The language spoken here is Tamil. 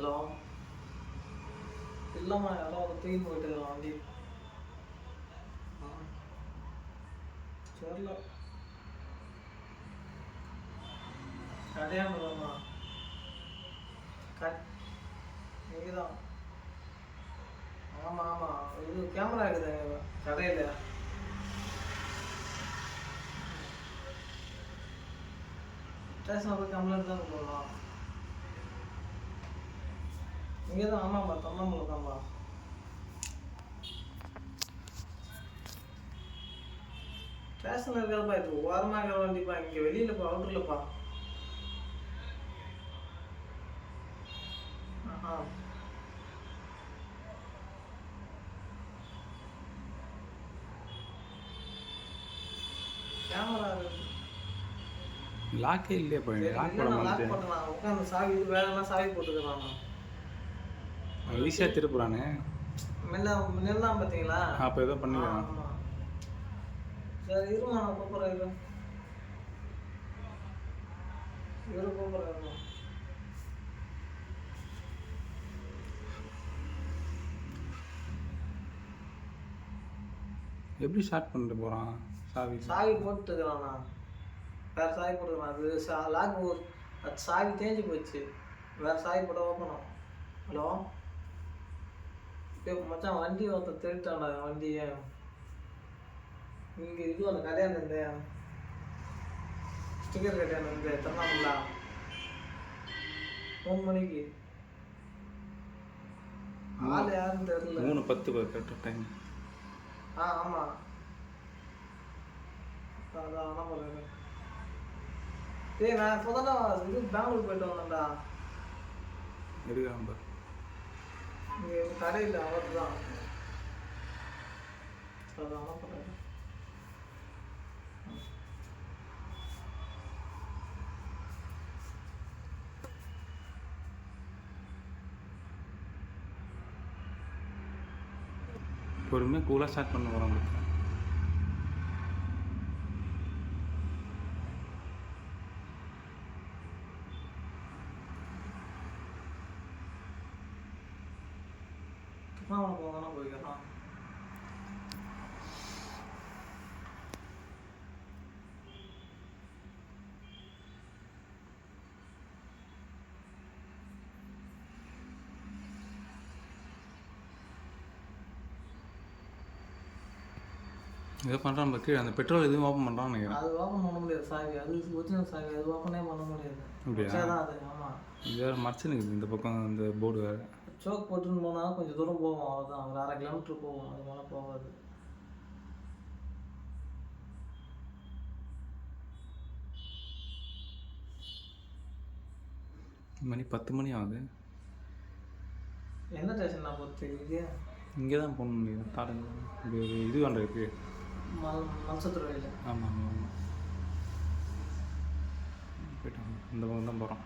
ஹலோ. இல்லைம்மா யாரோ தூக்கி போயிட்டு இருக்கான் வண்டி. ஆ. தெரில. கடையாண்டுதாம்மா கட். நீங்கள் ஆமாம் ஆமாம் இது கேமரா இருக்குது கடையில் ஸ்டேஷனில் போய் கம்ப்ளைண்ட் தான் போடலாம் இங்கே தான் ஆமாம்மா தம்மாம்பலம் தான்ப்பா ஸ்டேஷனில் இருக்கிறப்பா இது. ஓரமாக இருக்கிற வண்டிப்பா. இங்கே வெளியிலப்பா அவுட்டர்லப்பா ஆஹா. கேமரா லாக்கே இல்லையா லாக் போட மாட்டேன். உட்காந்து சாவி இது வேலைலாம் சாவி போட்டுக்கிறான் ஈஸியாக திருப்புறானே. முன்ன முன்னெல்லாம் பார்த்தீங்களா? அப்போ ஏதோ பண்ணிக்கலாம். சரி இருமா நான் கூப்பிட்றேன் இரு. இரு கூப்பிட்றேன் எப்படி ஸ்டார்ட் பண்ணிட்டு போகிறான் சாவி? சாவி போட்டுக்கிறான் வேற சாவி போட்டுக்கிறான். அது சா லாக் அது சாவி தேஞ்சு போச்சு. வேற சாவி போட ஓப்பனும் ஹலோ மச்சான் வண்டி ஒருத்தன் திருட்டான்டா வண்டியை. இங்கே இது அந்த கல்யாணம் இருந்த ஸ்டிக்கர் கல்யாணம் இருந்து திருவண்ணாமலா மூணு மணிக்கு. ஆள் யாருன்னு தெரியல. மூணு பத்து கரெக்டாக டைம் ஆ ஆமாம் அதான் அதான் போகிறேன் டேய் நான் இப்போ இது பெங்களூர் போயிட்டு வந்தேன்டா. பாரு இங்கே இல்லை அவர் தான் அதான் அனுப்புகிறேன் பொறுமையாக கூலாக ஸ்டார்ட் பண்ண போகிறோம் திருவண்ணாமலை போகணும் போய்க்கலாம் ஏதோ பண்ணுறான் கீழே அந்த பெட்ரோல் எதுவும் ஓப்பன் நினைக்கிறேன் அது ஓப்பன் பண்ண முடியாது சாவி. அது ஒரிஜினல் சாவி. அது ஓப்பனே பண்ண முடியாது. அப்படியா? தான் அது ஆமாம் இது வேறு மறைச்சுனுக்குது இந்த பக்கம் இந்த போர்டு வேறு. சோக் போட்டுன்னு போனால் கொஞ்சம் தூரம் போவோம் அவ்வளோதான் ஒரு அரை கிலோமீட்டர் போவோம். அது மேலே போகாது. மணி பத்து மணி ஆகுது. எந்த ஸ்டேஷன் நான் பொறுத்து இது இங்கே தான் போகணும் முடியும் தாடுங்க இது ஒன்று இருக்குது மல் மனசத்துறையில் ஆமாம் ஆமாம் ஆமாம் போயிட்டு வாங்க. இந்த பக்கம் தான் போகிறோம்